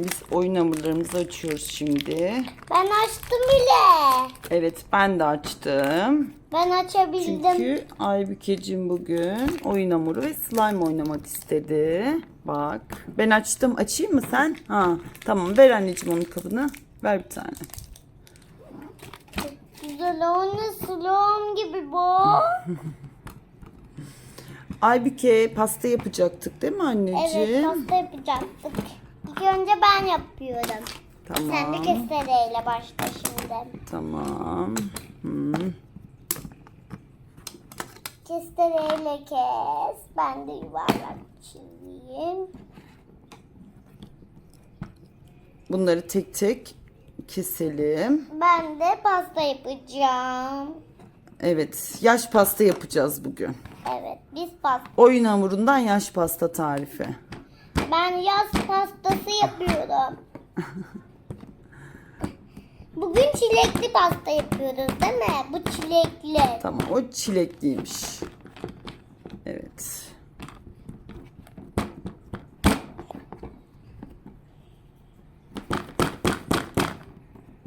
Biz oyun hamurlarımızı açıyoruz şimdi. Ben açtım bile. Evet ben de açtım. Ben açabildim. Çünkü Aybükeciğim bugün oyun hamuru ve slime oynamak istedi. Bak. Ben açtım. Açayım mı sen? Ha. Tamam ver anneciğim onun kabını. Ver bir tane. Güzel oyna slime gibi bu. Aybüke pasta yapacaktık değil mi anneciğim? evet pasta yapacaktık. İlk önce ben yapıyorum. Tamam. Sen de kestereyle başla şimdi. Tamam. Hmm. Kestereyle kes. Ben de yuvarlak çizeyim. Bunları tek tek keselim. Ben de pasta yapacağım. Evet. Yaş pasta yapacağız bugün. Evet biz pasta. Oyun hamurundan yaş pasta tarifi. Ben yaz pastası yapıyorum. Bugün çilekli pasta yapıyoruz değil mi? Bu çilekli. Tamam o çilekliymiş. Evet.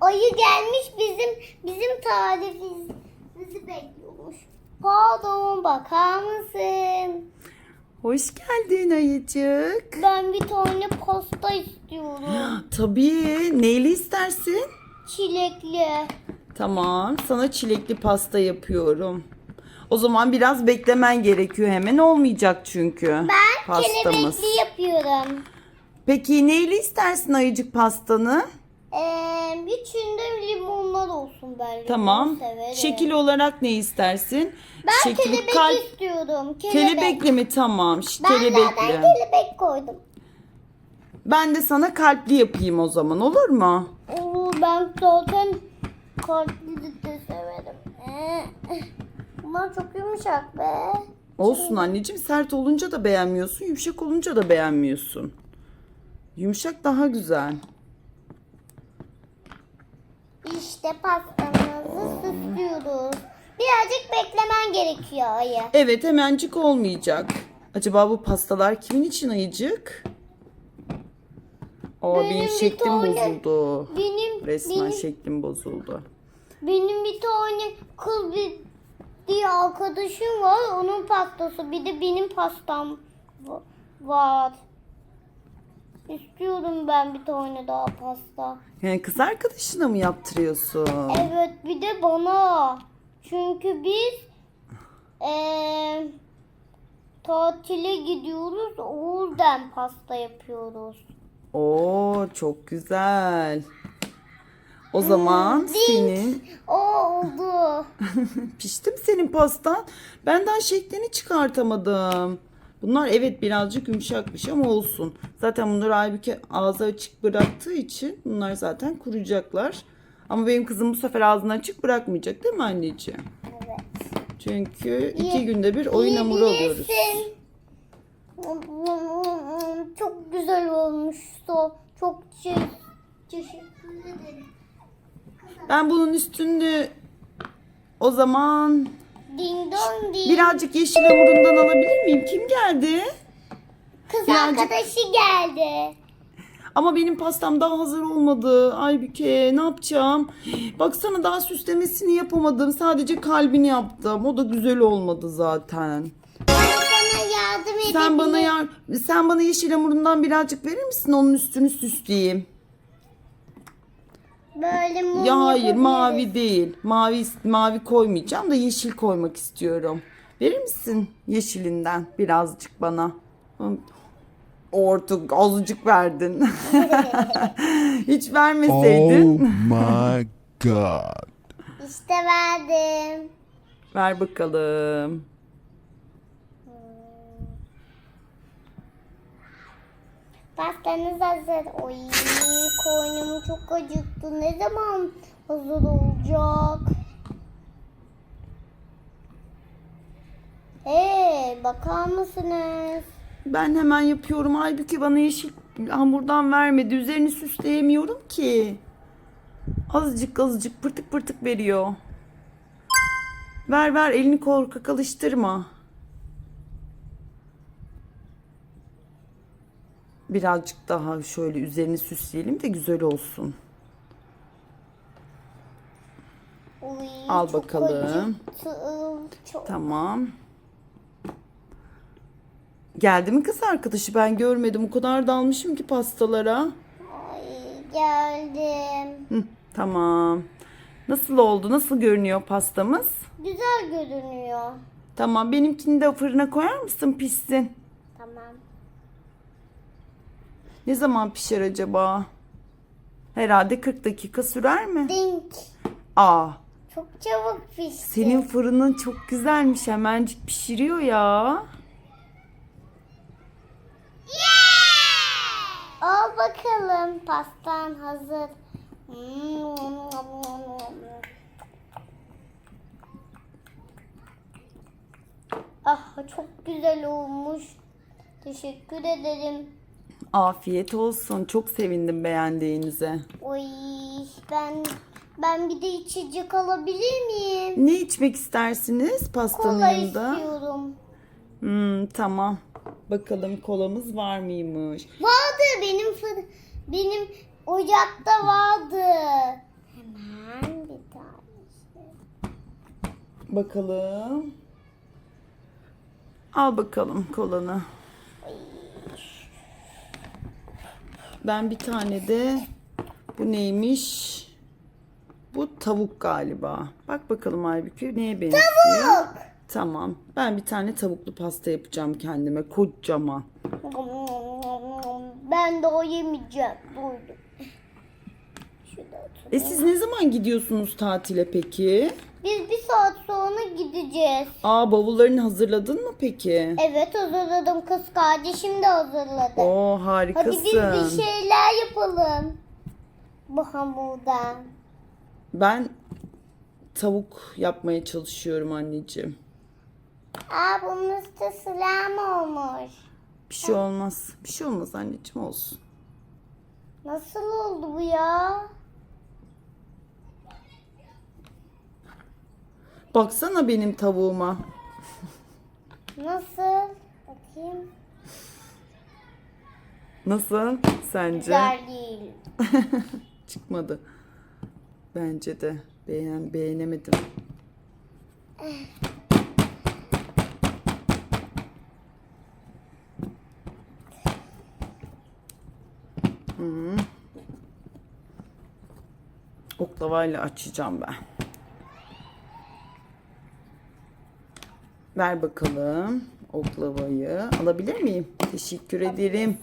Ayı gelmiş bizim bizim tarifimizi bekliyormuş. Pardon bakar mısın? Hoş geldin ayıcık. Ben bir tane pasta istiyorum. Tabii. Neyli istersin? Çilekli. Tamam. Sana çilekli pasta yapıyorum. O zaman biraz beklemen gerekiyor. Hemen olmayacak çünkü. Ben pastamız. kelebekli yapıyorum. Peki neyli istersin ayıcık pastanı? Ee, içinde limonlar olsun ben limon Tamam. severim. Şekil olarak ne istersin? Ben Şekil kelebek kalp- istiyorum. Kelebek. Kelebekli mi? Tamam. Ben Kelebekli. kelebek koydum. Ben de sana kalpli yapayım o zaman olur mu? Oo, ben zaten kalpli de severim. Ee, Bunlar çok yumuşak be. Olsun anneciğim sert olunca da beğenmiyorsun, yumuşak olunca da beğenmiyorsun. Yumuşak daha güzel. İşte pastamızı süslüyoruz. Birazcık beklemen gerekiyor ayı. Evet hemencik olmayacak. Acaba bu pastalar kimin için ayıcık? Aa Benim benim şeklim tane- bozuldu. Benim Resmen benim, şeklim bozuldu. benim bir tane kız bir diye arkadaşım var. Onun pastası bir de benim pastam va- var. İstiyorum ben bir tane daha pasta. Yani kız arkadaşına mı yaptırıyorsun? Evet bir de bana. Çünkü biz eee tatile gidiyoruz. Oradan pasta yapıyoruz. Oo çok güzel. O zaman senin O oldu. Pişti mi senin pastan? Benden şeklini çıkartamadım. Bunlar evet birazcık yumuşakmış ama olsun. Zaten bunları Aybüke ağzı açık bıraktığı için bunlar zaten kuruyacaklar. Ama benim kızım bu sefer ağzını açık bırakmayacak değil mi anneciğim? Evet. Çünkü iki Ye- günde bir oyun hamuru alıyoruz. Çok güzel olmuştu. Çok şey, teşekkür ederim. Ben bunun üstünü o zaman Ding dong ding. birazcık yeşil hamurundan alabilir miyim? Kim geldi? Kız birazcık- arkadaşı geldi. Ama benim pastam daha hazır olmadı. Aybüke ne yapacağım? Baksana daha süslemesini yapamadım. Sadece kalbini yaptım. O da güzel olmadı zaten. Ben sana yardım. Sen bana yar sen bana yeşil hamurundan birazcık verir misin? Onun üstünü süsleyeyim. Böyle mum Ya hayır yapabiliriz. mavi değil. Mavi mavi koymayacağım da yeşil koymak istiyorum. Verir misin yeşilinden birazcık bana? Ortuk azıcık verdin. Hiç Oh vermeseydin. my god. İşte verdim. Ver bakalım. Pastanız hazır. Oy koynum çok acıktı. Ne zaman hazır olacak? Hey bakar mısınız? Ben hemen yapıyorum. Halbuki bana yeşil hamurdan vermedi. Üzerini süsleyemiyorum ki. Azıcık azıcık pırtık pırtık veriyor. Ver ver elini korkak alıştırma. Birazcık daha şöyle üzerini süsleyelim de güzel olsun. Uy, Al bakalım. Çok. Tamam. Geldi mi kız arkadaşı? Ben görmedim. O kadar dalmışım ki pastalara. Ay, geldim. Hı, tamam. Nasıl oldu? Nasıl görünüyor pastamız? Güzel görünüyor. Tamam. Benimkini de fırına koyar mısın pişsin? Tamam. Ne zaman pişer acaba? Herhalde 40 dakika sürer mi? Dink. Aa, Çok çabuk pişti. senin fırının çok güzelmiş. Hemencik pişiriyor ya. Al bakalım pastan hazır. Ah çok güzel olmuş. Teşekkür ederim. Afiyet olsun. Çok sevindim beğendiğinize. Oy ben ben bir de içecek alabilir miyim? Ne içmek istersiniz pastanın Kola yanında? istiyorum. Hmm, tamam. Bakalım kolamız var mıymış? Vardı benim fır, benim ocakta vardı. Hemen bir tane. Bakalım. Al bakalım kolanı. Ben bir tane de bu neymiş? Bu tavuk galiba. Bak bakalım Aybüke neye benziyor? Tavuk. Tamam. Ben bir tane tavuklu pasta yapacağım kendime. Kocaman. Ben de o yemeyeceğim. Otur. E siz ne zaman gidiyorsunuz tatile peki? Biz bir saat sonra gideceğiz. Aa bavullarını hazırladın mı peki? Evet hazırladım. Kız kardeşim de hazırladı. Oo Hadi harikasın. biz bir şey- şeyler yapalım. Bu hamurdan. Ben tavuk yapmaya çalışıyorum anneciğim. Aa bunun üstü slime olmuş. Bir şey olmaz. Bir şey olmaz anneciğim olsun. Nasıl oldu bu ya? Baksana benim tavuğuma. Nasıl? Bakayım. Nasıl sence? Güzel değil. Çıkmadı. Bence de. Beğen beğenemedim. Hmm. Oklavayla açacağım ben. Ver bakalım oklavayı. Alabilir miyim? Teşekkür ederim.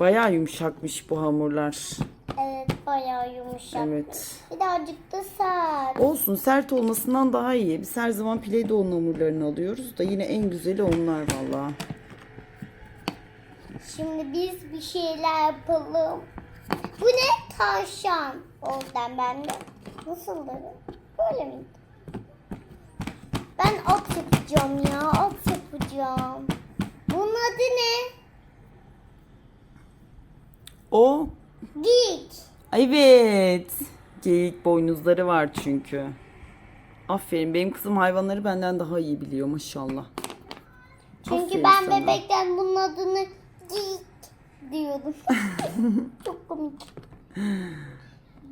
Bayağı yumuşakmış bu hamurlar. Evet bayağı yumuşak. Evet. Birazcık da sert. Olsun sert olmasından daha iyi. Biz her zaman Play-Doh'un hamurlarını alıyoruz da yine en güzeli onlar valla. Şimdi biz bir şeyler yapalım. Bu ne? Tavşan. Oradan ben de. Nasıldır? Böyle mi? Ben at yapacağım ya. At yapacağım. Bunun adı ne? O Geyik. evet. Geyik boynuzları var çünkü. Aferin benim kızım hayvanları benden daha iyi biliyor maşallah. Çünkü Aferin ben sana. bebekken bunun adını geyik diyordum. Çok komik.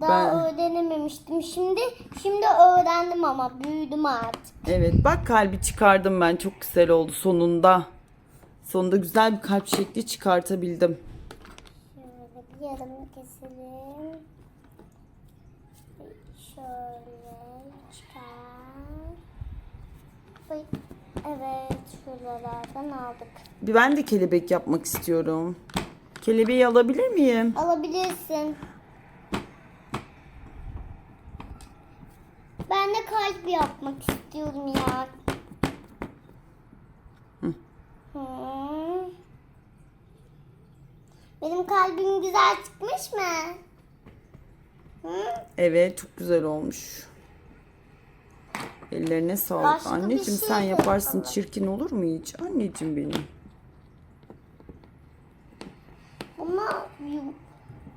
Daha Ben- öğrenememiştim. Şimdi şimdi öğrendim ama büyüdüm artık. Evet bak kalbi çıkardım ben çok güzel oldu sonunda. Sonunda güzel bir kalp şekli çıkartabildim. Şöyle bir yarım keselim. Şöyle çıkar. Evet şuralardan aldık. Bir Ben de kelebek yapmak istiyorum. Kelebeği alabilir miyim? Alabilirsin. Ben de kalp yapmak istiyorum ya. Hı. Benim kalbim güzel çıkmış mı? Hı? Evet çok güzel olmuş. Ellerine sağlık. Başka Anneciğim şey sen yaparsın yapalım. çirkin olur mu hiç? Anneciğim benim. Ama yu-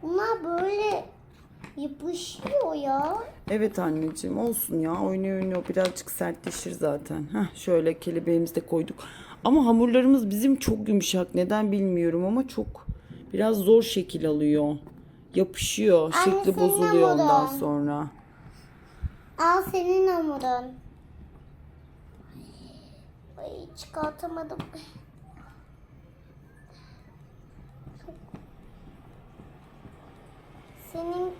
bunlar böyle yapışıyor ya. Evet anneciğim olsun ya oynuyor oynuyor birazcık sertleşir zaten. Heh, şöyle kelebeğimizi de koyduk. Ama hamurlarımız bizim çok yumuşak neden bilmiyorum ama çok biraz zor şekil alıyor. Yapışıyor Anne, şekli senin bozuluyor ondan hamurun. sonra. Al senin hamurun. Ay çıkartamadım. Çok-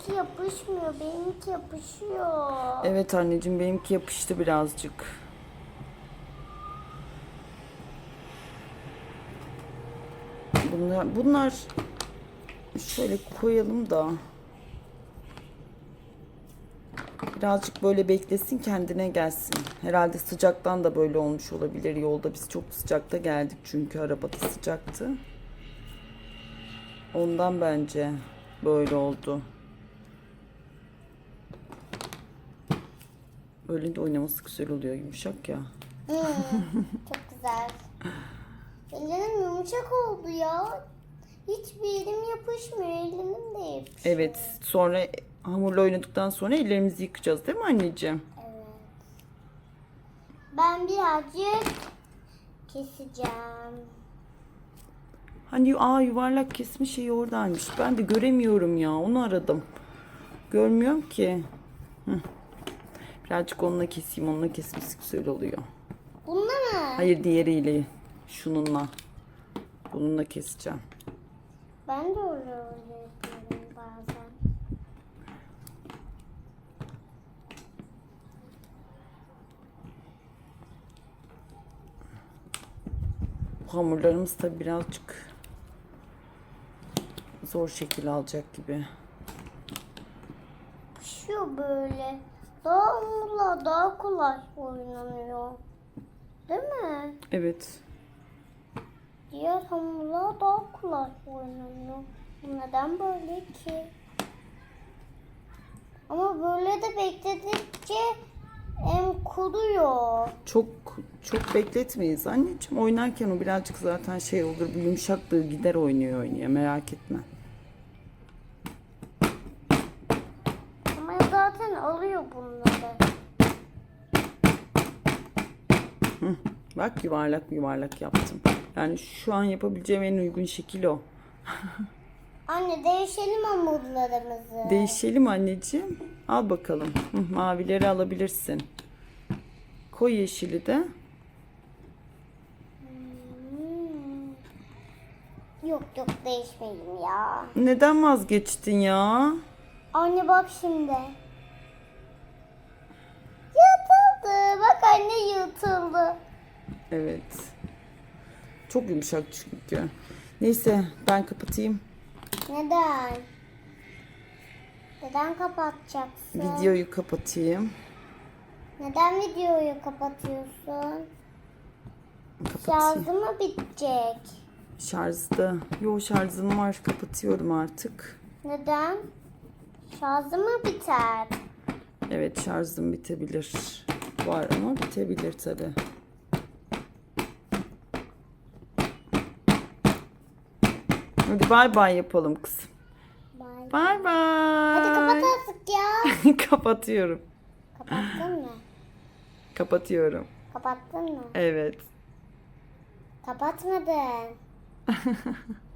Seninki yapışmıyor, benimki yapışıyor. Evet anneciğim benimki yapıştı birazcık. Bunlar, bunlar şöyle koyalım da birazcık böyle beklesin kendine gelsin. Herhalde sıcaktan da böyle olmuş olabilir yolda. Biz çok sıcakta geldik çünkü arabada sıcaktı. Ondan bence böyle oldu. Böyle de oynaması güzel oluyor yumuşak ya. Hmm, çok güzel. Ellerim yumuşak oldu ya. Hiçbir yerim yapışmıyor. Ellerim de yapışıyor. Evet sonra hamurla oynadıktan sonra ellerimizi yıkayacağız değil mi anneciğim? Evet. Ben birazcık keseceğim. Hani aa yuvarlak kesme şeyi oradaymış. Ben de göremiyorum ya onu aradım. Görmüyorum ki. Hı. Birazcık onunla keseyim onunla kesmesi güzel oluyor. Bununla mı? Hayır diğeriyle şununla. Bununla keseceğim. Ben de öyle yapıyorum bazen. Bu hamurlarımız tabi birazcık zor şekil alacak gibi. Pişiyor böyle. Daha hamurlar daha kolay oynanıyor. Değil mi? Evet. Diğer hamurlar daha kolay oynanıyor. Neden böyle ki? Ama böyle de bekledikçe em kuruyor. Çok çok bekletmeyiz anneciğim. Oynarken o birazcık zaten şey olur. Bu yumuşaklığı gider oynuyor oynuyor. Merak etme. Ama zaten alıyor bunları. Bak yuvarlak yuvarlak yaptım. Yani şu an yapabileceğim en uygun şekil o. Anne değişelim hamurlarımızı. Değişelim anneciğim. Al bakalım. Hı, mavileri alabilirsin. Koy yeşili de. Hmm. Yok yok değişmeyelim ya. Neden vazgeçtin ya? Anne bak şimdi. Yırtıldı. Bak anne yırtıldı. Evet. Çok yumuşak çünkü. Neyse ben kapatayım. Neden? Neden kapatacaksın? Videoyu kapatayım. Neden videoyu kapatıyorsun? Kapatayım. Şarjı mı bitecek? Şarjda. Yo şarjım var. Kapatıyorum artık. Neden? Şarjı mı biter? Evet şarjım bitebilir. Var ama bitebilir tabi. Hadi bay bay yapalım kızım. Bye. Bay bay. Hadi kapat artık ya. Kapatıyorum. Kapattın mı? Kapatıyorum. Kapattın mı? Evet. Kapatmadın.